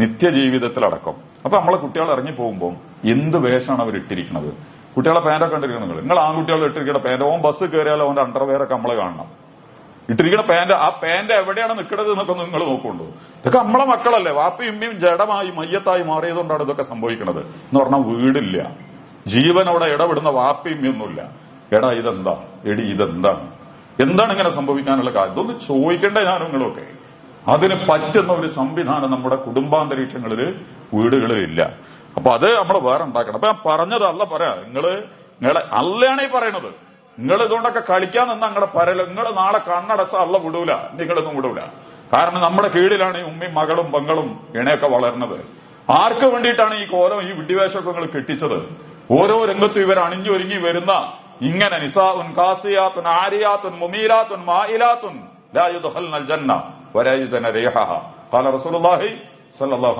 നിത്യജീവിതത്തിലടക്കം അപ്പൊ നമ്മളെ കുട്ടികൾ ഇറങ്ങി പോകുമ്പോൾ എന്ത് വേഷമാണ് അവർ ഇട്ടിരിക്കുന്നത് കുട്ടികളെ പാന്റൊക്കെ ഇട്ടിരിക്കണം നിങ്ങൾ നിങ്ങൾ ആൺകുട്ടികൾ ഇട്ടിരിക്കുന്ന പാന്റ് ഓൻ ബസ് കയറിയാലോ അവന്റെ അണ്ടർവെയർ ഒക്കെ നമ്മളെ കാണണം. ഇട്ടിരിക്കുന്ന പാന്റ് ആ പാന്റ് എവിടെയാണ് നിൽക്കുന്നത് എന്നൊക്കെ നിങ്ങൾ നോക്കുള്ളൂ ഇതൊക്കെ നമ്മളെ മക്കളല്ലേ? വാപ്പയും ഉമ്മയും ജഡമായി മയ്യത്തായി മാറിയതുകൊണ്ടാണ് ഇതൊക്കെ സംഭവിക്കുന്നത് എന്ന് പറഞ്ഞാൽ വീടില്ല. ജീവനോടെ ഇടപെടുന്ന വാപ്പയും ഒന്നുമില്ല എടാ ഇതെന്താ? എടി ഇതെന്താണ്? എന്താണ് ഇങ്ങനെ സംഭവിക്കാനുള്ള കാര്യം? ഇതൊന്ന് ചോദിക്കേണ്ട ഞാൻ നിങ്ങളൊക്കെ അതിന് പറ്റുന്ന ഒരു സംവിധാനം നമ്മുടെ കുടുംബാന്തരീക്ഷങ്ങളിൽ വീടുകളിൽ ഇല്ല. അപ്പൊ അത് നമ്മൾ വേറെ ഉണ്ടാക്കണം. അപ്പൊ ഞാൻ പറഞ്ഞത് അല്ല പറയാ. നിങ്ങൾ നിങ്ങളെ അല്ലയാണ് ഈ പറയണത്. നിങ്ങൾ ഇതുകൊണ്ടൊക്കെ കളിക്കാൻ നിന്ന നിങ്ങളെ പരല. നിങ്ങൾ നാളെ കണ്ണടച്ച അല്ല വിടൂല. നിങ്ങളൊന്നും വിടൂല. കാരണം നമ്മുടെ കീഴിലാണ് ഈ ഉമ്മയും മകളും പെങ്ങളും ഇണയൊക്കെ വളർന്നത്. ആർക്ക് വേണ്ടിയിട്ടാണ് ഈ കോലം ഈ വിഡ്ഢിവേഷമൊക്കെ നിങ്ങൾ കെട്ടിച്ചത്? ഓരോ രംഗത്തും ഇവർ അണിഞ്ഞൊരുങ്ങി വരുന്ന ഇങ്ങനെ നിസാഉൻ കാസിയാത്തുൻ ആരിയാത്തുൻ ജന്ന ഖാല റസൂലുള്ളാഹി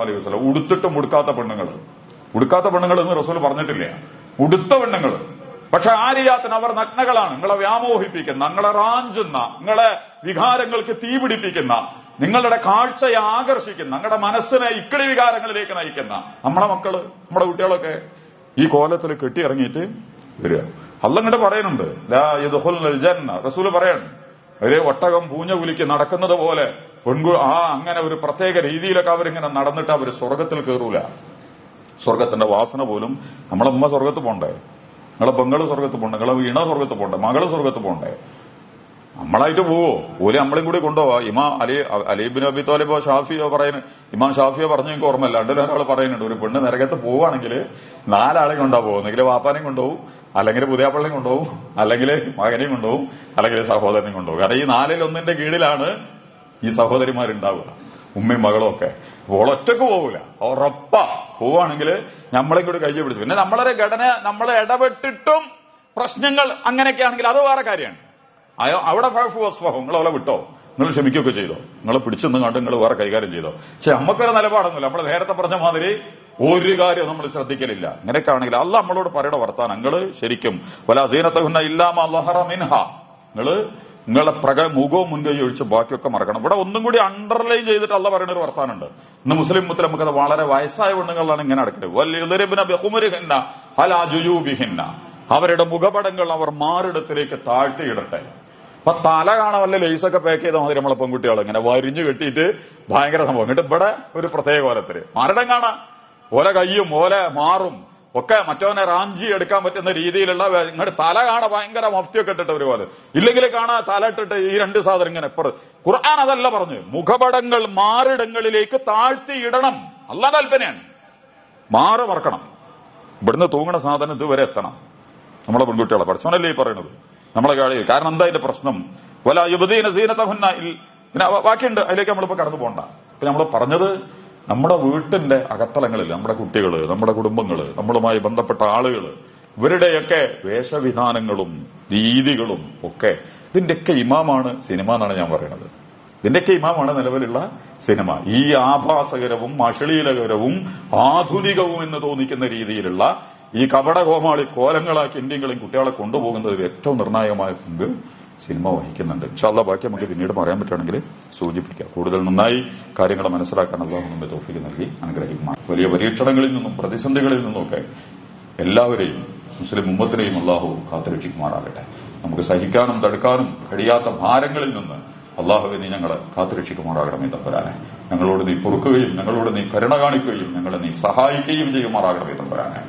അലൈഹി വസല്ലം ഉടുത്തിട്ടും ഉടുക്കാത്ത പെണ്ണുങ്ങൾ ഉടുക്കാത്ത പെണ്ണുങ്ങൾ എന്ന് റസൂൽ പറഞ്ഞിട്ടില്ല. ഉടുത്ത പെണ്ണുങ്ങൾ പക്ഷെ ആരിയാത്തിന് അവർ നഗ്നകളാണ്. നിങ്ങളെ വ്യാമോഹിപ്പിക്കുന്ന നിങ്ങളെ റാഞ്ചുന്ന നിങ്ങളെ വികാരങ്ങൾക്ക് തീപിടിപ്പിക്കുന്ന നിങ്ങളുടെ കാഴ്ചയെ ആകർഷിക്കുന്ന നിങ്ങളുടെ മനസ്സിനെ ഇക്കിളി വികാരങ്ങളിലേക്ക് നയിക്കുന്ന നമ്മളെ മക്കൾ നമ്മുടെ കുട്ടികളൊക്കെ ഈ കോലത്തിൽ കെട്ടിയിറങ്ങിയിട്ട് വരിക. അല്ലങ്ങോട്ട് പറയുന്നുണ്ട് റസൂൽ പറയണം ഒരു ഒട്ടകം പൂഞ്ഞ കുലിക്ക് നടക്കുന്നത് പോലെ പെൺകു ആ അങ്ങനെ ഒരു പ്രത്യേക രീതിയിലൊക്കെ അവരിങ്ങനെ നടന്നിട്ട് അവർ സ്വർഗത്തിൽ കയറൂല സ്വർഗത്തിന്റെ വാസന പോലും നമ്മളെ ഉമ്മ സ്വർഗത്ത് പോണ്ടേ? നിങ്ങളെ പെങ്ങൾ സ്വർഗത്ത് പോണ്ടേ? നിങ്ങളെ വീണ സ്വർഗത്ത് പോണ്ടേ? മകൾ സ്വർഗത്ത് പോണ്ടേ? നമ്മളായിട്ട് പോവോ? ഓലെ നമ്മളെയും കൂടി കൊണ്ടുപോവാ. ഇമാ അലി അലീബിൻ അബി തോലിബോ ഷാഫിയോ പറയുന്നു ഇമാം ഷാഫിയോ പറഞ്ഞു എനിക്ക് ഓർമ്മയില്ല. രണ്ടു ഒരാൾ പറയുന്നുണ്ട് ഒരു പെണ്ണ് നരകത്ത് പോവാണെങ്കിൽ നാലാളെ കൊണ്ടാ പോകുന്നെങ്കിൽ വാപ്പാനെയും കൊണ്ടുപോകും അല്ലെങ്കിൽ പുതിയാപ്പള്ളിയും കൊണ്ടുപോകും അല്ലെങ്കിൽ മകനെയും കൊണ്ടുപോകും അല്ലെങ്കിൽ സഹോദരനെയും കൊണ്ടുപോകും. കാരണം ഈ നാലിൽ ഒന്നിന്റെ കീഴിലാണ് ഈ സഹോദരിമാരുണ്ടാവുക ഉമ്മയും മകളും ഒക്കെ. അപ്പോൾ ഒറ്റയ്ക്ക് പോകൂല ഉറപ്പ. പോവാണെങ്കിൽ നമ്മളെ കൂടി കയ്യെ പിടിച്ചു. പിന്നെ നമ്മളൊരു ഘടന നമ്മൾ ഇടപെട്ടിട്ടും പ്രശ്നങ്ങൾ അങ്ങനെയൊക്കെ ആണെങ്കിൽ അത് വേറെ കാര്യമാണ്. അയോ- അവിടെ നിങ്ങൾ അവളെ വിട്ടോ? നിങ്ങൾ ക്ഷമിക്കുകയൊക്കെ ചെയ്തോ? നിങ്ങൾ പിടിച്ചു നിന്ന് കണ്ട് നിങ്ങൾ വേറെ കൈകാര്യം ചെയ്തോ? പക്ഷെ നമുക്കൊരു നിലപാടൊന്നുമില്ല. നമ്മൾ നേരത്തെ പറഞ്ഞ മാതിരി ഒരു കാര്യം നമ്മൾ ശ്രദ്ധിക്കലില്ല. ഇങ്ങനെയൊക്കെ ആണെങ്കിൽ അല്ല നമ്മളോട് പറയുന്ന വർത്താനം ശരിക്കും വല സീനത്തഹുന്ന ഇല്ലാമ ലഹറ മിൻഹ. നിങ്ങൾ നിങ്ങളെ പ്രക മുഖവും മുൻകൈ ഒഴിച്ച് ബാക്കിയൊക്കെ മറക്കണം. ഇവിടെ ഒന്നും കൂടി അണ്ടർലൈൻ ചെയ്തിട്ട് അല്ല പറയുന്ന ഒരു വർത്താനുണ്ട് ഇന്ന് മുസ്ലിം മുത്തിൽ നമുക്കത് വളരെ വയസ്സായ പെണ്ണുങ്ങളാണ് ഇങ്ങനെ അടക്കുന്നത് അവരുടെ മുഖപടങ്ങൾ അവർ മാറിടത്തിലേക്ക് താഴ്ത്തിയിടട്ടെ. അപ്പൊ തല കാണാൻ വല്ല ലേസൊക്കെ പാക്ക് ചെയ്ത മാതിരി നമ്മളെ പെൺകുട്ടികൾ ഇങ്ങനെ വരിഞ്ഞു കെട്ടിയിട്ട് ഭയങ്കര സംഭവം. എന്നിട്ട് ഇവിടെ ഒരു പ്രത്യേക കോലത്തിൽ. മരണം കാണാം? ഓല കയ്യും ഓല മാറും. ഒക്കെ മറ്റവനെ റാഞ്ചി എടുക്കാൻ പറ്റുന്ന രീതിയിലുള്ള ഇങ്ങോട്ട് തല കാണാൻ ഭയങ്കര മഫ്തിയൊക്കെ ഇട്ടിട്ട് ഒരു പോലെ ഇല്ലെങ്കിൽ കാണാ തല ഇട്ടിട്ട് ഈ രണ്ട് സാധനം ഇങ്ങനെ ഖുർആൻ അതല്ല പറഞ്ഞു. മുഖപടങ്ങൾ മാറിടങ്ങളിലേക്ക് താഴ്ത്തി ഇടണം അല്ല താല്പര്യമാണ് മാറി മറക്കണം. ഇവിടുന്ന് തൂങ്ങണ സാധനം ഇതുവരെ എത്തണം. നമ്മളെ പെൺകുട്ടികളെ പഠിച്ചോനല്ലേ ഈ പറയുന്നത് നമ്മളെ കാര്യം കാരണം എന്താ അതിന്റെ പ്രശ്നം? വല യുവതീന സീനത്തഹുന്ന പിന്നെ ബാക്കിയുണ്ട് അതിലേക്ക് നമ്മളിപ്പോ കടന്നു പോകണ്ട ഇപ്പൊ നമ്മൾ പറഞ്ഞത് നമ്മുടെ വീട്ടിന്റെ അകത്തലങ്ങളിൽ നമ്മുടെ കുട്ടികൾ നമ്മുടെ കുടുംബങ്ങൾ നമ്മളുമായി ബന്ധപ്പെട്ട ആളുകൾ ഇവരുടെയൊക്കെ വേഷവിധാനങ്ങളും രീതികളും ഒക്കെ ഇതിന്റെയൊക്കെ ഇമാമാണ് സിനിമ എന്നാണ് ഞാൻ പറയുന്നത്. ഇതിന്റെയൊക്കെ ഇമാമാണ് നിലവിലുള്ള സിനിമ. ഈ ആഭാസകരവും അശ്ലീലകരവും ആധുനികവും എന്ന് തോന്നിക്കുന്ന രീതിയിലുള്ള ഈ കപട കോമാളി കോലങ്ങളാക്കി ഇന്ത്യങ്ങളും കുട്ടികളെ കൊണ്ടുപോകുന്നതിൽ ഏറ്റവും നിർണായകമായ പങ്ക് സിനിമ വഹിക്കുന്നുണ്ട്. ഇൻഷാല്ല ബാക്കി നമുക്ക് പിന്നീട് പറയാൻ പറ്റുകയാണെങ്കിൽ സൂചിപ്പിക്കാം. കൂടുതൽ നന്നായി കാര്യങ്ങൾ മനസ്സിലാക്കാൻ അള്ളാഹു നമ്മെ തോഫിക്ക് നൽകി അനുഗ്രഹിക്കുമാണ് വലിയ പരീക്ഷണങ്ങളിൽ നിന്നും പ്രതിസന്ധികളിൽ നിന്നുമൊക്കെ എല്ലാവരെയും മുസ്ലിം ഉമ്മത്തിനെയും അള്ളാഹു കാത്തുരക്ഷിക്കുമാറാകട്ടെ. നമുക്ക് സഹിക്കാനും തടുക്കാനും കഴിയാത്ത ഭാരങ്ങളിൽ നിന്ന് അള്ളാഹുവെ നീ ഞങ്ങളെ കാത്തുരക്ഷിക്കുമാറാകണമേ തമ്പുരാനെ. ഞങ്ങളോട് നീ പൊറുക്കുകയും ഞങ്ങളോട് നീ കരുണ കാണിക്കുകയും ഞങ്ങളെ നീ സഹായിക്കുകയും ചെയ്യുമാറാകണമേ തമ്പുരാനെ.